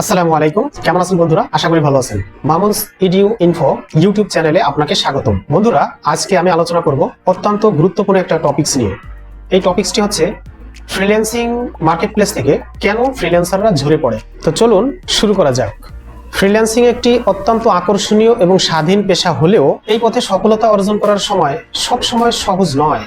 আসসালামু আলাইকুম। কেমন আছেন বন্ধুরা? আশা করি ভালো আছেন। মামুনস ইডিউ ইনফো ইউটিউব চ্যানেলে আপনাকে স্বাগতম। বন্ধুরা, আজকে আমি আলোচনা করব অত্যন্ত গুরুত্বপূর্ণ একটা টপিকস নিয়ে। এই টপিকসটি হচ্ছে ফ্রিল্যান্সিং মার্কেটপ্লেস থেকে কেন ফ্রিল্যান্সাররা ঝরে পড়ে? তো চলুন শুরু করা যাক। ফ্রিল্যান্সিং একটি অত্যন্ত আকর্ষণীয় এবং স্বাধীন পেশা হলেও এই পথে সফলতা অর্জন করার সময় সব সময় সহজ নয়।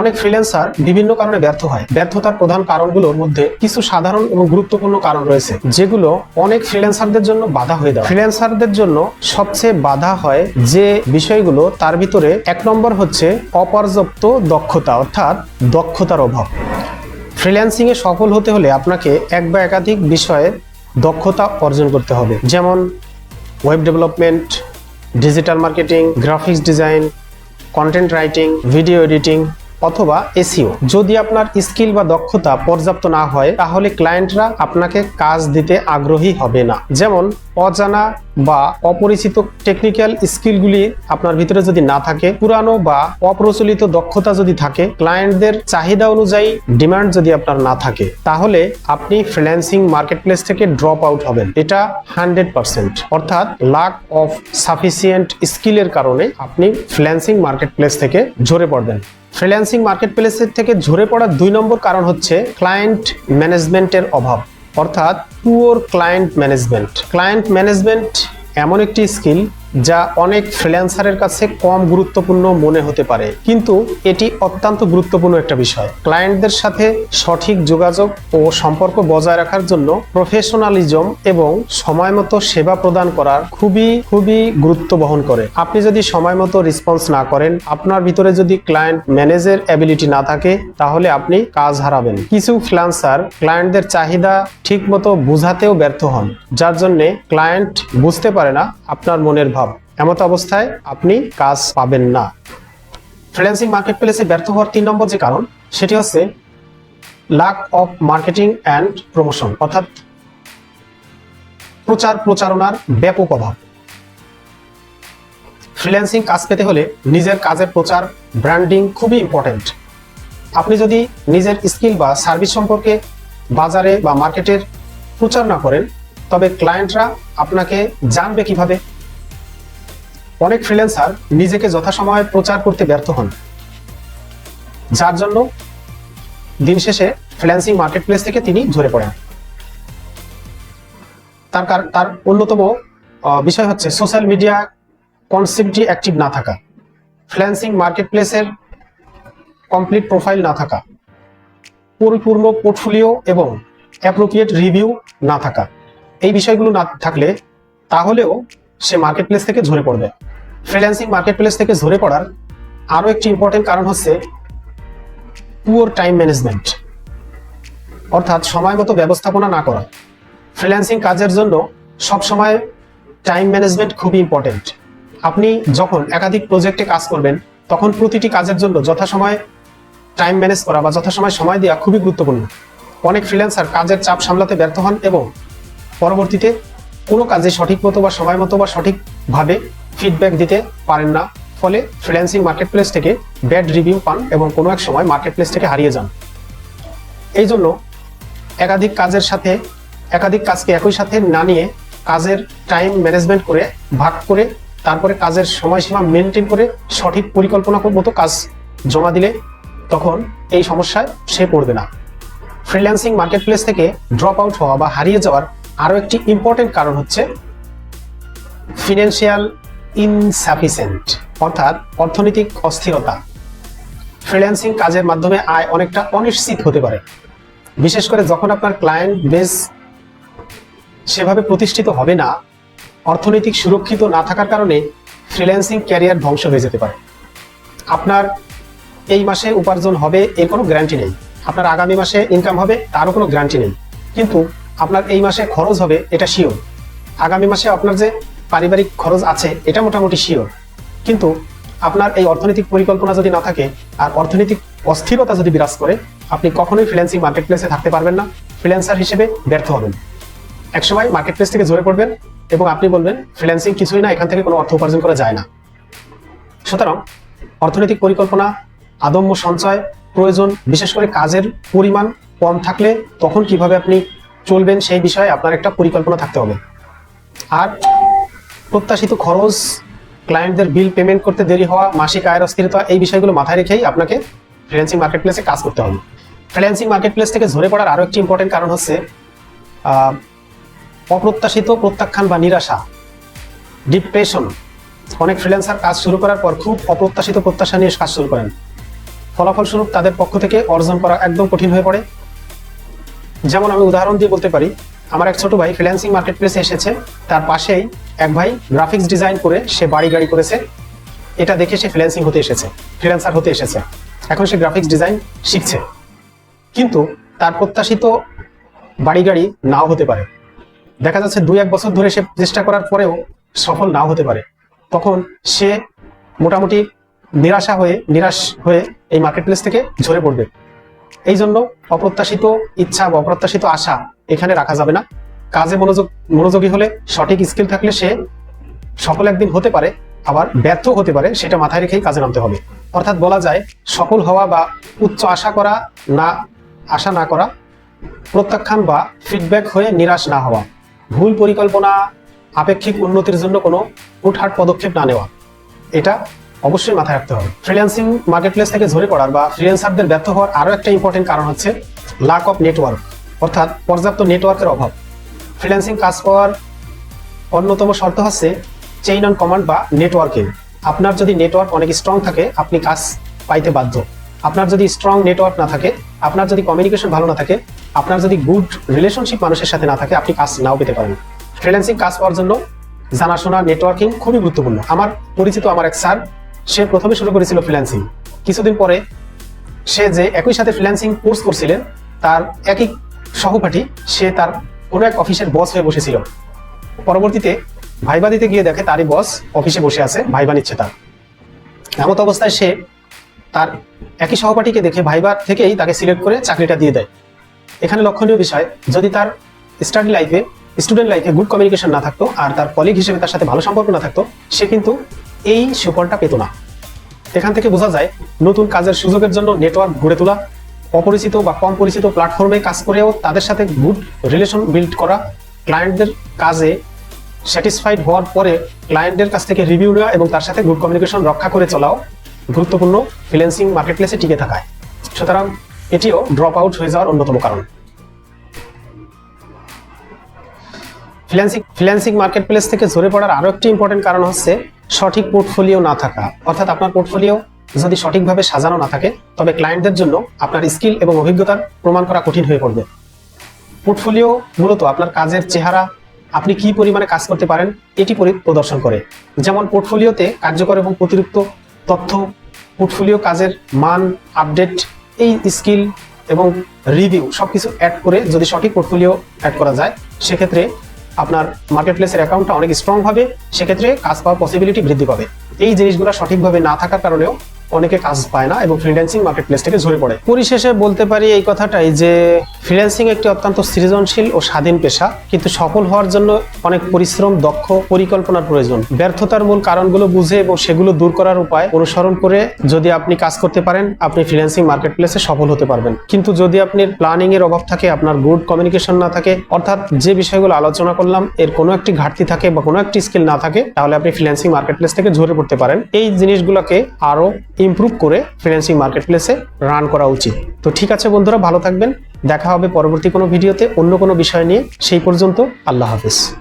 অনেক ফ্রিল্যান্সার বিভিন্ন কারণে ব্যর্থ হয়। ব্যর্থতার প্রধান কারণগুলোর মধ্যে কিছু সাধারণ এবং গুরুত্বপূর্ণ কারণ রয়েছে, যেগুলো অনেক ফ্রিল্যান্সারদের জন্য বাধা হয়ে দাঁড়ায়। ফ্রিল্যান্সারদের জন্য সবচেয়ে বাধা হয় যে বিষয়গুলো তার ভিতরে এক নম্বর হচ্ছে অপর্যাপ্ত দক্ষতা, অর্থাৎ দক্ষতার অভাব। ফ্রিল্যান্সিং এ সফল হতে হলে আপনাকে এক বা একাধিক বিষয়ে দক্ষতা অর্জন করতে হবে, যেমন web development digital marketing graphics design content writing video editing অথবা এসিও যদি আপনার স্কিল বা দক্ষতা পর্যাপ্ত না হয়, তাহলে ক্লায়েন্টরা আপনাকে কাজ দিতে আগ্রহী হবে না। যেমন অজানা বা অপরিচিত টেকনিক্যাল স্কিলগুলি আপনার ভিতরে যদি না থাকে, পুরানো বা অপ্রচলিত দক্ষতা যদি থাকে ক্লায়েন্টদের চাহিদা অনুযায়ী ডিমান্ড যদি আপনার না থাকে, তাহলে আপনি ফ্রিল্যান্সিং মার্কেটপ্লেস থেকে ড্রপ আউট হবেন। এটা হান্ড্রেড পার্সেন্ট অর্থাৎ লাক অফ সাফিসিয়েন্ট স্কিলের কারণে আপনি ফ্রিল্যান্সিং মার্কেটপ্লেস থেকে ঝরে পড়বেন। ফ্রিল্যান্সিং মার্কেটপ্লেসের থেকে ঝরে পড়ার দুই নম্বর কারণ হচ্ছে ক্লায়েন্ট ম্যানেজমেন্টের অভাব। অর্থাৎ poor client management client management এমন একটি স্কিল যা অনেক ফ্রিল্যান্সারের কাছে কম গুরুত্বপূর্ণ মনে হতে পারে। কিন্তু এটি অত্যন্ত গুরুত্বপূর্ণ একটা বিষয়। ক্লায়েন্টদের সাথে সঠিক যোগাযোগ ও সম্পর্ক বজায় রাখার জন্য প্রফেশনালিজম এবং সময় মতো সেবা প্রদান করার খুবই খুবই গুরুত্ব বহন করে। আপনি যদি সময় মতো রেসপন্স না করেন, আপনার ভিতরে যদি ক্লায়েন্ট ম্যানেজের অ্যাবিলিটি না থাকে, তাহলে আপনি কাজ হারাবেন। কিছু ফ্রিল্যান্সার ক্লায়েন্টদের চাহিদা ঠিক মতো বুঝাতেও ব্যর্থ হন, যার জন্যে ক্লায়েন্ট বুঝতে পারে না আপনার মনের ভাব। এমত অবস্থায় আপনি কাজ পাবেন না। ফ্রিল্যান্সিং মার্কেট প্লেসে ব্যর্থ হওয়ার তিন নম্বর যে কারণ, সেটি হচ্ছে lack of marketing and promotion অর্থাৎ প্রচার প্রচারণার ব্যাপক অভাব। ফ্রিল্যান্সিং কাজ পেতে হলে নিজের কাজের প্রচার ব্র্যান্ডিং খুবই ইম্পর্ট্যান্ট আপনি যদি নিজের স্কিল বা সার্ভিস সম্পর্কে বাজারে বা মার্কেটের প্রচার না করেন, তবে ক্লায়েন্টরা আপনাকে জানবে কীভাবে? অনেক ফ্রিল্যান্সার নিজেকে যথাসময়ে প্রচার করতে ব্যর্থ হন। যার জন্য দিন শেষে ফ্রিল্যান্সিং মার্কেটপ্লেস থেকে তিনি ঝরে পড়েন। তার তার অন্যতম বিষয় হচ্ছে সোশ্যাল মিডিয়া কনসেপ্টটি অ্যাক্টিভ না থাকা। ফ্রিল্যান্সিং মার্কেটপ্লেসের কমপ্লিট প্রোফাইল না থাকা। পরিপূর্ণ পোর্টফোলিও এবং অ্যাপ্রোপ্রিয়েট রিভিউ না থাকা। এই বিষয়গুলো না থাকলে তাহলেও সে মার্কেটপ্লেস থেকে ঝরে পড়বে। ফ্রিল্যান্সিং মার্কেট প্লেস থেকে ঝরে পড়ার আরও একটি ইম্পর্টেন্ট কারণ হচ্ছে পুয়ার টাইম ম্যানেজমেন্ট অর্থাৎ সময় মতো ব্যবস্থাপনা না করা। ফ্রিল্যান্সিং কাজের জন্য সবসময় টাইম ম্যানেজমেন্ট খুবই ইম্পর্টেন্ট আপনি যখন একাধিক প্রজেক্টে কাজ করবেন, তখন প্রতিটি কাজের জন্য যথাসময়ে টাইম ম্যানেজ করা বা যথাসময় সময় দেওয়া খুবই গুরুত্বপূর্ণ। অনেক ফ্রিল্যান্সার কাজের চাপ সামলাতে ব্যর্থ হন এবং পরবর্তীতে কোনো কাজে সঠিক মতো বা সময় মতো বা সঠিকভাবে ফিডব্যাক দিতে পারেন না। ফলে ফ্রিল্যান্সিং মার্কেটপ্লেস থেকে ব্যাড রিভিউ পান এবং কোনো এক সময় মার্কেটপ্লেস থেকে হারিয়ে যান। এই জন্য একাধিক কাজের সাথে, একাধিক কাজকে একই সাথে না নিয়ে কাজের টাইম ম্যানেজমেন্ট করে ভাগ করে, তারপরে কাজের সময়সীমা মেনটেন করে সঠিক পরিকল্পনা মতো কাজ জমা দিলে তখন এই সমস্যায় সে পড়বে না। ফ্রিল্যান্সিং মার্কেটপ্লেস থেকে ড্রপ আউট হওয়া বা হারিয়ে যাওয়ার আরও একটি ইম্পর্টেন্ট কারণ হচ্ছে ফিনান্সিয়াল ইনসাফিসিয়েন্ট অর্থাৎ অর্থনৈতিক অস্থিরতা। ফ্রিল্যান্সিং কাজের মাধ্যমে আয় অনেকটা অনিশ্চিত হতে পারে। বিশেষ করে যখন আপনার ক্লায়েন্ট বেস সেভাবে প্রতিষ্ঠিত হবে না, অর্থনৈতিক সুরক্ষিত না থাকার কারণে ফ্রিল্যান্সিং ক্যারিয়ার ধ্বংস হয়ে যেতে পারে। আপনার এই মাসে উপার্জন হবে এর কোনো গ্যারান্টি নেই। আপনার আগামী মাসে ইনকাম হবে তারও কোনো গ্যারান্টি নেই। কিন্তু আপনার এই মাসে খরচ হবে, এটা শিওর আগামী মাসে আপনার যে পারিবারিক খরচ আছে, এটা মোটামুটি শিওর কিন্তু আপনার এই অর্থনৈতিক পরিকল্পনা যদি না থাকে আর অর্থনৈতিক অস্থিরতা যদি বিরাজ করে, আপনি কখনোই ফ্রিল্যান্সিং মার্কেটপ্লেসে থাকতে পারবেন না। ফ্রিল্যান্সার হিসেবে ব্যর্থ হবেন। একসময় মার্কেটপ্লেস থেকে ঝরে পড়বেন এবং আপনি বলবেন ফ্রিল্যান্সিং কিছুই না, এখান থেকে কোনো অর্থ উপার্জন করা যায় না। সুতরাং অর্থনৈতিক পরিকল্পনা, আদম্য সঞ্চয়, প্রয়োজন, বিশেষ করে কাজের পরিমাণ কম থাকলে তখন কীভাবে আপনি চলবেন সেই বিষয়ে আপনার একটা পরিকল্পনা থাকতে হবে। আর প্রত্যাশিত খরচ ক্লায়েন্টদের বিল পেমেন্ট করতে দেরি হওয়া, মাসিক আয়ের অস্থিরতা, এই বিষয়গুলো মাথায় রেখেই আপনাকে ফ্রিল্যান্সিং মার্কেট প্লেসে কাজ করতে হবে। ফ্রিল্যান্সিং মার্কেট প্লেস থেকে ঝরে পড়ার আরও একটি ইম্পর্টেন্ট কারণ হচ্ছে অপ্রত্যাশিত প্রত্যাখ্যান বা নিরাশা ডিপ্রেশন অনেক ফ্রিল্যান্সার কাজ শুরু করার পর খুব অপ্রত্যাশিত প্রত্যাশা নিয়ে কাজ শুরু করেন। ফলাফলস্বরূপ তাদের পক্ষ থেকে অর্জন করা একদম কঠিন হয়ে পড়ে। যেমন আমি উদাহরণ দিয়ে বলতে পারি আমার এক ছোট ভাই ফ্রিল্যান্সিং মার্কেট প্লেসে এসেছে। তার পাশেই এক ভাই গ্রাফিক্স ডিজাইন করে সে বাড়ি গাড়ি করেছে। এটা দেখে সে ফ্রিল্যান্সিং হতে এসেছে ফ্রিল্যান্সার হতে এসেছে। এখন সে গ্রাফিক্স ডিজাইন শিখছে। কিন্তু তার প্রত্যাশিত বাড়ি গাড়ি নাও হতে পারে। দেখা যাচ্ছে দুই, এক বছর ধরে সে চেষ্টা করার পরেও সফল নাও হতে পারে। তখন সে মোটামুটি নিরাশা হয়ে, নিরাশ হয়ে এই মার্কেট প্লেস থেকে ঝরে পড়বে। এই জন্য অপ্রত্যাশিত ইচ্ছা বা অপ্রত্যাশিত আশা এখানে রাখা যাবে না। কাজে মনোযোগ, মনোযোগী হলে সঠিক স্কিল থাকলে সে সফল একদিন হতে পারে, আবার ব্যর্থ হতে পারে, সেটা মাথায় রেখেই কাজে নামতে হবে। অর্থাৎ বলা যায়, সফল হওয়া বা উচ্চ আশা করা না, আশা না করা, প্রত্যাখ্যান বা ফিডব্যাক হয়ে নিরাশ না হওয়া, ভুল পরিকল্পনা, আপেক্ষিক উন্নতির জন্য কোনো হুটহাট পদক্ষেপ না নেওয়া, এটা অবশ্যই মাথায় রাখতে হবে। ফ্রিল্যান্সিং মার্কেট প্লেস থেকে ঝরে পড়ার বা ফ্রিল্যান্সারদের ব্যর্থ হওয়ার আরও একটা ইম্পর্টেন্ট কারণ হচ্ছে লাক অফ নেটওয়ার্ক অর্থাৎ পর্যাপ্ত নেটওয়ার্কের অভাব। ফ্রিল্যান্সিং কাজ পাওয়ার অন্যতম শর্ত হচ্ছে চেইন অন কমান্ড বা নেটওয়ার্কিং আপনার যদি নেটওয়ার্ক অনেক স্ট্রং থাকে, আপনি কাজ পাইতে বাধ্য। আপনার যদি স্ট্রং নেটওয়ার্ক না থাকে, আপনার যদি কমিউনিকেশন ভালো না থাকে, আপনার যদি গুড রিলেশনশিপ মানুষের সাথে না থাকে, আপনি কাজ নাও পেতে পারেন। ফ্রিল্যান্সিং কাজ পাওয়ার জন্য জানাশোনা নেটওয়ার্কিং খুবই গুরুত্বপূর্ণ। আমার পরিচিত আমার এক স্যার সে প্রথমে শুরু করেছিল ফ্রিল্যান্সিং কিছুদিন পরে সে যে একই সাথে ফ্রিল্যান্সিং কোর্স করছিলেন, তার একই সহপাঠী, সে তার কোনো এক অফিসের বস হয়ে বসেছিল। পরবর্তীতে ভাইবা দিতে গিয়ে দেখে তারই বস অফিসে বসে আছে, ভাইবা নিচ্ছে তার। এমত অবস্থায় সে তার একই সহপাঠীকে দেখে ভাইবার থেকেই তাকে সিলেক্ট করে চাকরিটা দিয়ে দেয়। এখানে লক্ষণীয় বিষয়, যদি তার স্টাডি লাইফে স্টুডেন্ট লাইফে গুড কমিউনিকেশন না থাকতো আর তার কলিগ হিসেবে তার সাথে ভালো সম্পর্ক না থাকতো, সে কিন্তু এই সুফলটা পেত না। এখান থেকে বোঝা যায়, নতুন কাজের সুযোগের জন্য নেটওয়ার্ক গড়ে তোলা, অপরিচিত বা কম পরিচিত প্ল্যাটফর্মে কাজ করেও তাদের সাথে গুড রিলেশন বিল্ড করা ক্লায়েন্টদের কাজে স্যাটিসফাইড হওয়ার পরে ক্লায়েন্টদের কাছ থেকে রিভিউ নেওয়া এবং তার সাথে গুড কমিউনিকেশন রক্ষা করে চলাও গুরুত্বপূর্ণ ফ্রিল্যান্সিং মার্কেটপ্লেসে টিকে থাকায়। সুতরাং এটিও ড্রপ আউট হয়ে যাওয়ার অন্যতম কারণ। ফ্রিল্যান্সিং মার্কেট প্লেস থেকে ঝরে পড়ার আরও একটি ইম্পর্টেন্ট কারণ হচ্ছে সঠিক পোর্টফোলিও না থাকা, অর্থাৎ আপনার পোর্টফোলিও যদি সঠিকভাবে সাজানো না থাকে, তবে ক্লায়েন্টদের জন্য আপনার স্কিল এবং অভিজ্ঞতার প্রমাণ করা কঠিন হয়ে পড়বে। পোর্টফোলিও মূলত আপনার কাজের চেহারা, আপনি কি পরিমাণে কাজ করতে পারেন, এটি পরি- প্রদর্শন করে। যেমন পোর্টফোলিওতে কার্যকর এবং অতিরিক্ত তথ্য পোর্টফোলিও কাজের মান আপডেট এই স্কিল এবং রিভিউ সবকিছু অ্যাড করে যদি সঠিক পোর্টফোলিও অ্যাড করা যায়, সেক্ষেত্রে আপনার মার্কেট প্লেসের অ্যাকাউন্টটা অনেক স্ট্রং হবে, সেক্ষেত্রে কাজ পাওয়ার পসিবিলিটি বৃদ্ধি পাবে। এই জিনিসগুলো সঠিকভাবে না থাকার কারণেও অনেকে কাজ পায় না এবং ফ্রিল্যান্সিং মার্কেট প্লেস থেকে ঝরে পড়ে। পরিশেষে বলতে পারি এই কথাটাই যে ফ্রিল্যান্সিং একটি অত্যন্ত সৃজনশীল ও স্বাধীন পেশা, কিন্তু সফল হওয়ার জন্য অনেক পরিশ্রম, দক্ষ পরিকল্পনার প্রয়োজন। ব্যর্থতার মূল কারণগুলো বুঝে এবং সেগুলো দূর করার উপায় অনুসরণ করে যদি আপনি কাজ করতে পারেন, আপনি ফ্রিল্যান্সিং মার্কেট প্লেসে সফল হতে পারবেন। কিন্তু যদি আপনার প্ল্যানিং এর অভাব থাকে, আপনার গুড কমিউনিকেশন না থাকে, অর্থাৎ যে বিষয়গুলো আলোচনা করলাম, এর কোনো একটি ঘাটতি থাকে বা কোনো একটি স্কিল না থাকে, তাহলে আপনি ফ্রিল্যান্সিং মার্কেট প্লেস থেকে ঝরে পড়তে পারেন। এই জিনিসগুলোকে আরও ইমপ্রুভ করে ফ্রিল্যান্সিং মার্কেট প্লেসে রান করা উচিত। তো ঠিক আছে বন্ধুরা, ভালো থাকবেন। দেখা হবে পরবর্তী কোনো ভিডিওতে অন্য কোনো বিষয় নিয়ে। সেই পর্যন্ত আল্লাহ হাফিজ।